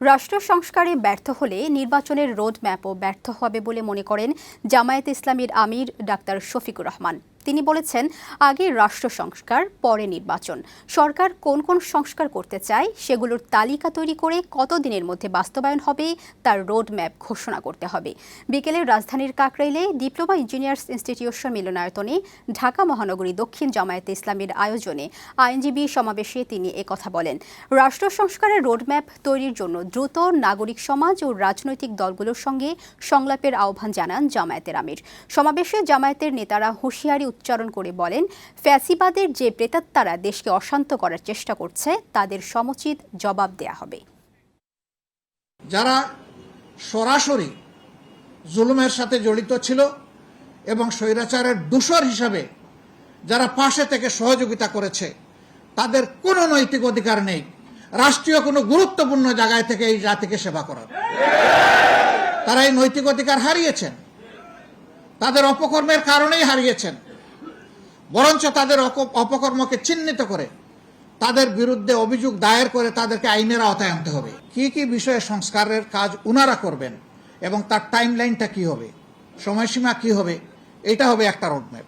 রাষ্ট্র সংস্কারে ব্যর্থ হলে নির্বাচনের রোডম্যাপও ব্যর্থ হবে বলে মনে করেন জামায়াত ইসলামীর আমির ডাক্তার শফিকুর রহমান। তিনি বলেছেন, আগে রাষ্ট্র সংস্কার, পরে নির্বাচন। সরকার কোন কোন সংস্কার করতে চায়, সেগুলোর তালিকা তৈরি করে কতদিনের মধ্যে বাস্তবায়ন হবে, তার রোডম্যাপ ঘোষণা করতে হবে। বিকেলে রাজধানীর কাকরাইলে ডিপ্লোমা ইঞ্জিনিয়ার্স ইনস্টিটিউশন মিলনায়তনে ঢাকা মহানগরী দক্ষিণ জামায়াতে ইসলামীর আয়োজনে আইনজীবী সমাবেশে তিনি একথা বলেন। রাষ্ট্র সংস্কারের রোডম্যাপ তৈরির জন্য দ্রুত নাগরিক সমাজ ও রাজনৈতিক দলগুলোর সঙ্গে সংলাপের আহ্বান জানান জামায়াতের আমির। সমাবেশে জামায়াতের নেতারা হুঁশিয়ারি উচ্চারণ করে বলেন, ফ্যাসিবাদের যে প্রেতাত্মারা দেশকে অশান্ত করার চেষ্টা করছে, তাদের সমুচিত জবাব দেয়া হবে। যারা সরাসরি জুলুমের সাথে জড়িত ছিল এবং স্বৈরাচারের দূষর হিসাবে যারা পাশে থেকে সহযোগিতা করেছে, তাদের কোনো নৈতিক অধিকার নেই। রাষ্ট্রীয় কোনো গুরুত্বপূর্ণ জায়গায় থেকে এই জাতিকে সেবা করার। তারা এই নৈতিক অধিকার হারিয়েছেন। তাদের অপকর্মের কারণেই হারিয়েছেন। বরঞ্চ তাদের অপকর্মকে চিহ্নিত করে, তাদের বিরুদ্ধে অভিযোগ দায়ের করে তাদেরকে আইনের আওতায় আনতে হবে। কি কি বিষয়ে সংস্কারের কাজ উনারা করবেন এবং তার টাইম লাইনটা কী হবে, সময়সীমা কি হবে, এটা হবে একটা রোডম্যাপ